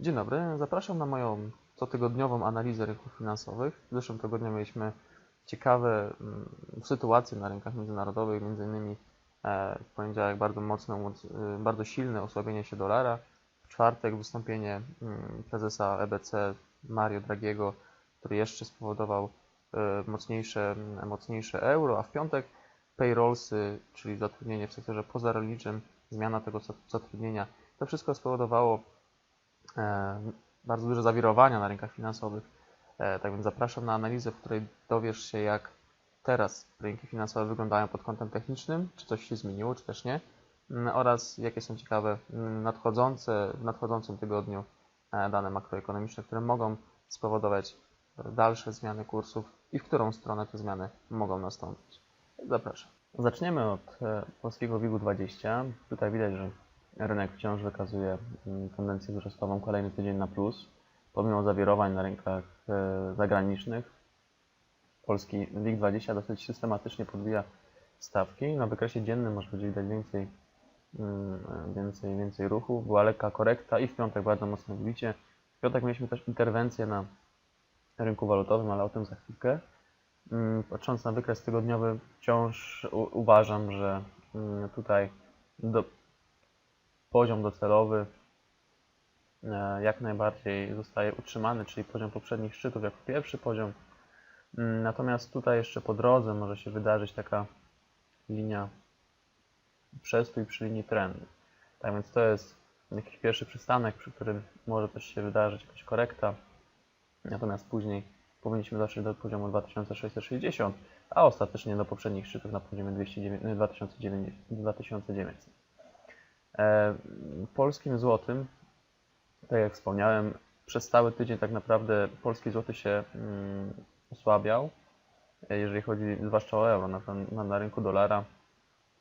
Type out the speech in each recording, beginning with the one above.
Dzień dobry, zapraszam na moją cotygodniową analizę rynków finansowych. W zeszłym tygodniu mieliśmy ciekawe mm, sytuacje na rynkach międzynarodowych, między innymi e, w poniedziałek bardzo mocne, e, bardzo silne osłabienie się dolara, w czwartek wystąpienie mm, prezesa EBC Mario Draghiego, który jeszcze spowodował e, mocniejsze, mocniejsze euro, a w piątek payrollsy, czyli zatrudnienie w sektorze pozarolniczym, zmiana tego zatrudnienia. To wszystko spowodowało bardzo duże zawirowania na rynkach finansowych. E, tak więc zapraszam na analizę, w której dowiesz się, jak teraz rynki finansowe wyglądają pod kątem technicznym, czy coś się zmieniło, czy też nie, mm, oraz jakie są ciekawe mm, nadchodzące w nadchodzącym tygodniu e, dane makroekonomiczne, które mogą spowodować dalsze zmiany kursów i w którą stronę te zmiany mogą nastąpić. Zapraszam. Zaczniemy od e, polskiego WIG-20. Tutaj widać, że rynek wciąż wykazuje mm, tendencję wzrostową kolejny tydzień na plus, pomimo zawirowań na rynkach e, zagranicznych. Polski WIG-20 dosyć systematycznie podbija stawki. Na wykresie dziennym można będzie widać więcej, mm, więcej, więcej ruchu. Była lekka korekta i w piątek bardzo mocno wbicie. W piątek mieliśmy też interwencję na rynku walutowym, ale o tym za chwilkę. Mm, patrząc na wykres tygodniowy, wciąż uważam, że tutaj do, poziom docelowy e, jak najbardziej zostaje utrzymany, czyli poziom poprzednich szczytów jako pierwszy poziom. Mm, natomiast tutaj jeszcze po drodze może się wydarzyć taka linia przestój przy linii trendu. Tak więc to jest jakiś pierwszy przystanek, przy którym może też się wydarzyć jakaś korekta. Natomiast później powinniśmy dotrzeć do poziomu 2660, a ostatecznie do poprzednich szczytów na poziomie 2900. E, polskim złotym, tak jak wspomniałem, przez cały tydzień tak naprawdę polski złoty się mm, osłabiał, e, jeżeli chodzi zwłaszcza o euro. Na, na, rynku dolara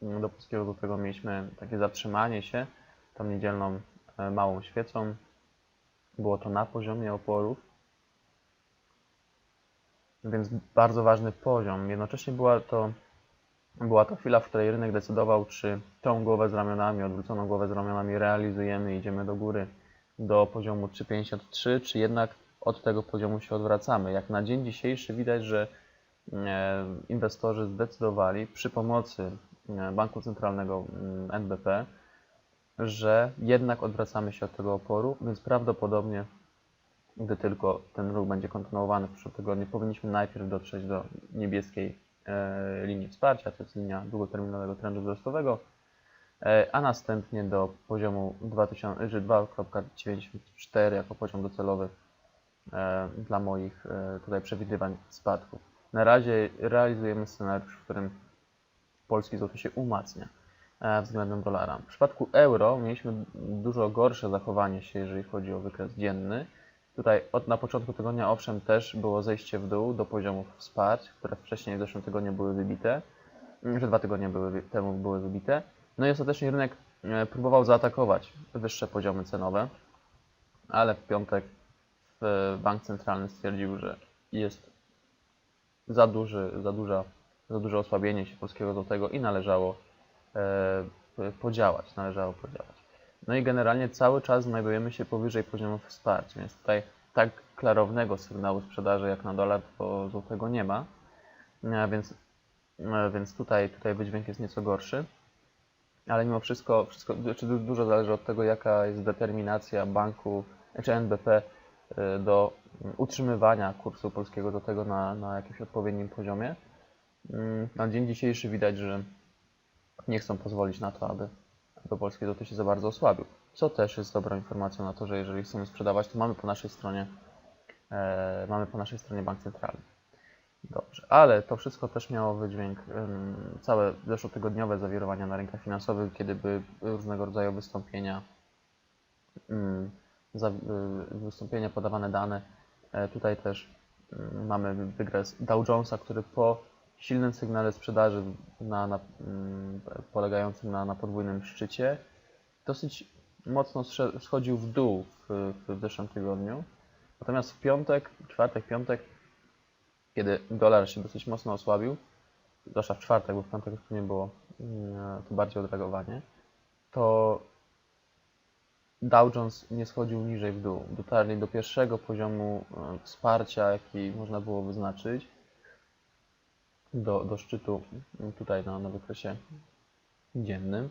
mm, do polskiego złotego mieliśmy takie zatrzymanie się tą niedzielną e, małą świecą. Było to na poziomie oporów więc bardzo ważny poziom. Jednocześnie była to, była to chwila, w której rynek decydował, czy tą głowę z ramionami, odwróconą głowę z ramionami realizujemy, idziemy do góry do poziomu 3,53, czy jednak od tego poziomu się odwracamy. Jak na dzień dzisiejszy widać, że e, inwestorzy zdecydowali przy pomocy e, Banku Centralnego mm, NBP, że jednak odwracamy się od tego oporu, więc prawdopodobnie gdy tylko ten ruch będzie kontynuowany w przyszłym tygodniu, powinniśmy najpierw dotrzeć do niebieskiej e, linii wsparcia, to jest linia długoterminowego trendu wzrostowego, e, a następnie do poziomu 2,94 jako poziom docelowy e, dla moich tutaj przewidywań spadków. Na razie realizujemy scenariusz, w którym polski złoty się umacnia względem dolara. W przypadku euro mieliśmy dużo gorsze zachowanie się, jeżeli chodzi o wykres dzienny. Tutaj od, na początku tygodnia owszem też było zejście w dół do poziomów wsparć, które wcześniej w zeszłym tygodniu były wybite, że dwa tygodnie były, temu były wybite. No i ostatecznie rynek e, próbował zaatakować wyższe poziomy cenowe, ale w piątek bank centralny stwierdził, że jest za, duży, za, duża, za duże osłabienie się polskiego złotego i należało e, podziałać, należało podziałać. No i generalnie cały czas znajdujemy się powyżej poziomów wsparcia, więc tutaj tak klarownego sygnału sprzedaży jak na dolar to złotego nie ma, e, więc, e, więc tutaj, tutaj wydźwięk jest nieco gorszy. Ale mimo wszystko, wszystko znaczy dużo zależy od tego, jaka jest determinacja banku czy NBP e, do utrzymywania kursu polskiego do tego na, na jakimś odpowiednim poziomie. Mm, na dzień dzisiejszy widać, że nie chcą pozwolić na to, aby do polskiej złoty się za bardzo osłabił. Co też jest dobrą informacją na to, że jeżeli chcemy sprzedawać, to mamy po naszej stronie, e, mamy po naszej stronie bank centralny. Dobrze, ale to wszystko też miało wydźwięk um, całe zeszłotygodniowe zawirowania na rynkach finansowych, kiedy były różnego rodzaju wystąpienia, um, za, y, wystąpienia, podawane dane. E, tutaj też um, mamy wygres Dow Jonesa, który po silnym sygnale sprzedaży na, na, mm, polegającym na, na podwójnym szczycie dosyć mocno schodził w dół w, w zeszłym tygodniu. Natomiast w piątek, czwartek, piątek, kiedy dolar się dosyć mocno osłabił, zwłaszcza w czwartek, bo w piątek już nie było mm, to bardziej odreagowanie, to Dow Jones nie schodził niżej w dół. Dotarli do pierwszego poziomu e, wsparcia, jaki można było wyznaczyć do, do szczytu tutaj na, na wykresie dziennym.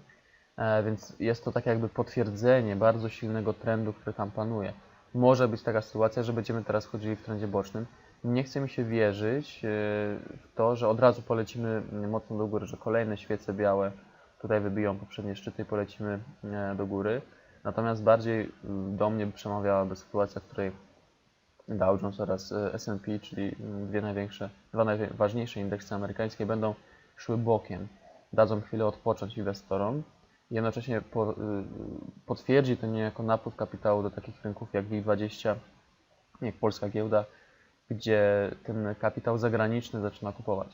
E, więc jest to tak jakby potwierdzenie bardzo silnego trendu, który tam panuje. Może być taka sytuacja, że będziemy teraz chodzili w trendzie bocznym. Nie chce mi się wierzyć e, w to, że od razu polecimy mocno do góry, że kolejne świece białe tutaj wybiją poprzednie szczyty i polecimy e, do góry. Natomiast bardziej mm, do mnie przemawiałaby sytuacja, w której Dow Jones oraz e, S&P, czyli mm, dwie największe, dwa najważniejsze indeksy amerykańskie będą szły bokiem. Dadzą chwilę odpocząć inwestorom. Jednocześnie po, y, potwierdzi to niejako napływ kapitału do takich rynków jak WIG20, jak polska giełda, gdzie ten kapitał zagraniczny zaczyna kupować.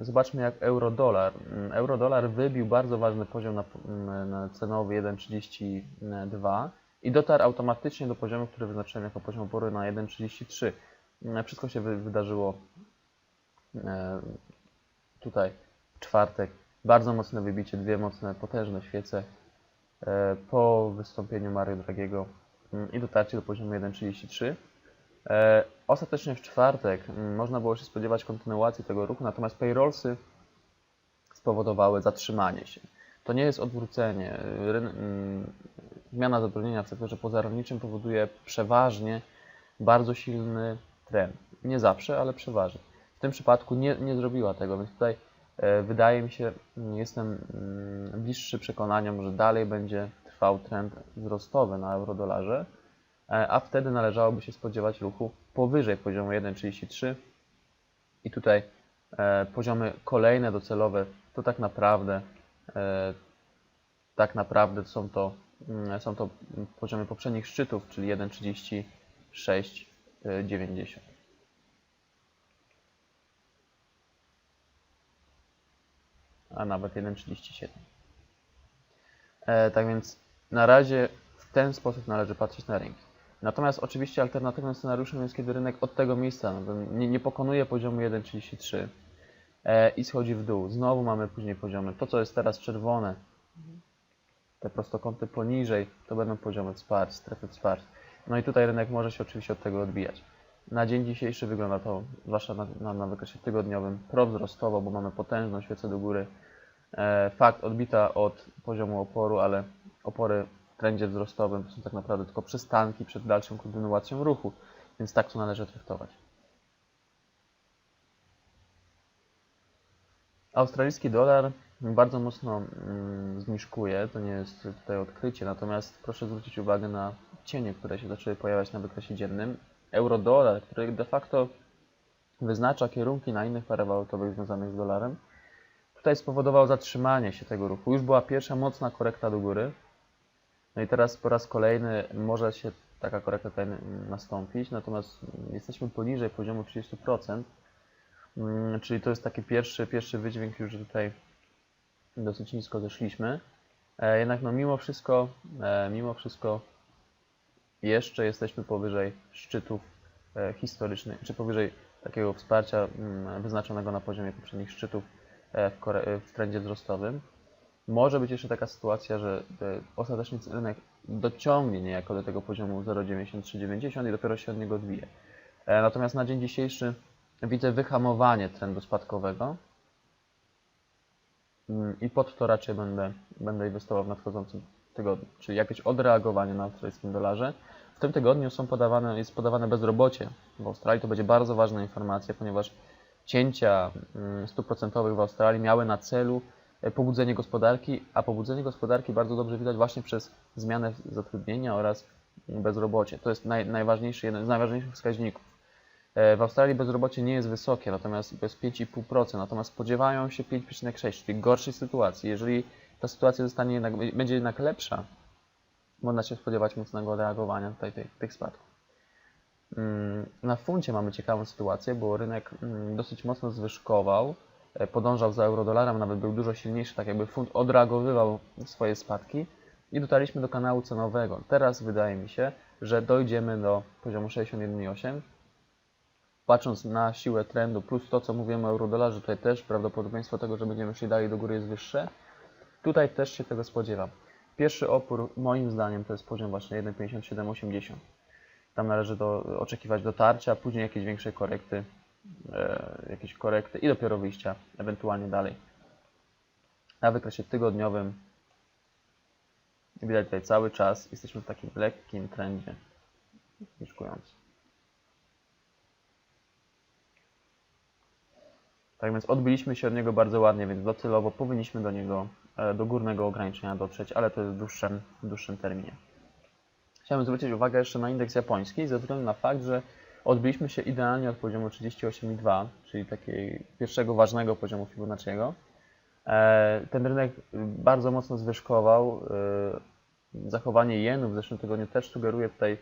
Zobaczmy jak euro-dolar. Mm, Euro-dolar wybił bardzo ważny poziom na, mm, na cenowy 1,32 i dotarł automatycznie do poziomu, który wyznaczyłem jako poziom oporu na 1,33. Mm, Wszystko się wy, wydarzyło e, tutaj w czwartek. Bardzo mocne wybicie, dwie mocne, potężne świece e, po wystąpieniu Mario Dragiego mm, i dotarcie do poziomu 1,33. E, Ostatecznie w czwartek mm, można było się spodziewać kontynuacji tego ruchu, natomiast payrollsy spowodowały zatrzymanie się. To nie jest odwrócenie. Zmiana zatrudnienia w sektorze pozarolniczym powoduje przeważnie bardzo silny trend. Nie zawsze, ale przeważnie. W tym przypadku nie, nie zrobiła tego, więc tutaj e, wydaje mi się, mm, jestem mm, bliższy przekonaniom, że dalej będzie trwał trend wzrostowy na euro-dolarze, e, a wtedy należałoby się spodziewać ruchu powyżej poziomu 1,33 i tutaj e, poziomy kolejne docelowe to tak naprawdę tak naprawdę są to, są to poziomy poprzednich szczytów, czyli 1,3690. A nawet 1,37. E, tak więc na razie w ten sposób należy patrzeć na rynki. Natomiast oczywiście alternatywnym scenariuszem jest, kiedy rynek od tego miejsca no, nie, pokonuje poziomu 1,33 e, i schodzi w dół. Znowu mamy później poziomy. To, co jest teraz czerwone, te prostokąty poniżej, to będą poziomy wsparć, strefy wsparć. No i tutaj rynek może się oczywiście od tego odbijać. Na dzień dzisiejszy wygląda to, zwłaszcza na, na, na wykresie tygodniowym, prowzrostowo, bo mamy potężną świecę do góry. E, fakt odbita od poziomu oporu, ale opory w trendzie wzrostowym to są tak naprawdę tylko przystanki przed dalszą kontynuacją ruchu, więc tak to należy traktować. Australijski dolar bardzo mocno mm, zniżkuje, to nie jest tutaj odkrycie, natomiast proszę zwrócić uwagę na cienie, które się zaczęły pojawiać na wykresie dziennym. Euro-dolar, który de facto wyznacza kierunki na innych parach walutowych związanych z dolarem, tutaj spowodował zatrzymanie się tego ruchu. Już była pierwsza mocna korekta do góry, no i teraz po raz kolejny może się taka korekta tutaj nastąpić, natomiast jesteśmy poniżej poziomu 30%, mm, czyli to jest taki pierwszy, pierwszy wydźwięk już, tutaj dosyć nisko zeszliśmy. E, Jednak no mimo wszystko, e, mimo wszystko jeszcze jesteśmy powyżej szczytów e, historycznych, czy powyżej takiego wsparcia mm, wyznaczonego na poziomie poprzednich szczytów w, kore- w trendzie wzrostowym. Może być jeszcze taka sytuacja, że ostatecznie rynek dociągnie niejako do tego poziomu 0,9390 i dopiero się od niego odbije. Natomiast na dzień dzisiejszy widzę wyhamowanie trendu spadkowego i pod to raczej będę, będę inwestował w nadchodzącym tygodniu, czyli jakieś odreagowanie na australijskim dolarze. W tym tygodniu są podawane, jest podawane bezrobocie w Australii. To będzie bardzo ważna informacja, ponieważ cięcia mm, stóp procentowych w Australii miały na celu e, pobudzenie gospodarki, a pobudzenie gospodarki bardzo dobrze widać właśnie przez zmianę zatrudnienia oraz bezrobocie. To jest naj, najważniejszy, jeden z najważniejszych wskaźników. E, W Australii bezrobocie nie jest wysokie, natomiast to jest 5,5%, natomiast spodziewają się 5,6%, czyli gorszej sytuacji. Jeżeli ta sytuacja zostanie jednak, będzie jednak lepsza, można się spodziewać mocnego reagowania tutaj tych, tych spadków. Mm, Na funcie mamy ciekawą sytuację, bo rynek mm, dosyć mocno zwyżkował, e, podążał za eurodolarem, nawet był dużo silniejszy, tak jakby funt odreagowywał swoje spadki i dotarliśmy do kanału cenowego. Teraz wydaje mi się, że dojdziemy do poziomu 61,8 patrząc na siłę trendu, plus to, co mówiłem o eurodolarze, tutaj też prawdopodobieństwo tego, że będziemy szli dalej do góry jest wyższe. Tutaj też się tego spodziewam. Pierwszy opór moim zdaniem to jest poziom właśnie 1,5780. Tam należy do, oczekiwać dotarcia, później jakieś większej korekty, e, jakieś korekty i dopiero wyjścia ewentualnie dalej. Na wykresie tygodniowym widać tutaj cały czas jesteśmy w takim lekkim trendzie zniżkującym. Tak więc odbiliśmy się od niego bardzo ładnie, więc docelowo powinniśmy do niego, e, do górnego ograniczenia dotrzeć, ale to jest w dłuższym, w dłuższym terminie. Chciałem zwrócić uwagę jeszcze na indeks japoński, ze względu na fakt, że odbiliśmy się idealnie od poziomu 38,2, czyli takiego pierwszego ważnego poziomu Fibonacciego. E, Ten rynek bardzo mocno zwyżkował. e, Zachowanie jenu w zeszłym tygodniu też sugeruje tutaj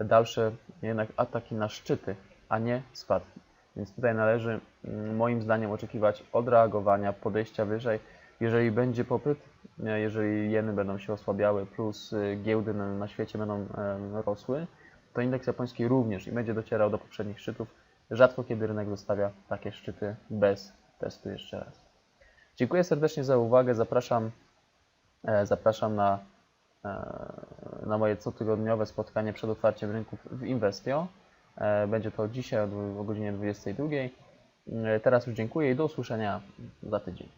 dalsze jednak ataki na szczyty, a nie spadki. Więc tutaj należy mm, moim zdaniem oczekiwać odreagowania, podejścia wyżej. Jeżeli będzie popyt, jeżeli jeny będą się osłabiały, plus y, giełdy na, świecie będą rosły, to indeks japoński również i będzie docierał do poprzednich szczytów. Rzadko kiedy rynek zostawia takie szczyty bez testu jeszcze raz. Dziękuję serdecznie za uwagę. Zapraszam, e, zapraszam na, e, na moje cotygodniowe spotkanie przed otwarciem rynków w Investio. E, Będzie to dzisiaj o godzinie 22. E, Teraz już dziękuję i do usłyszenia za tydzień.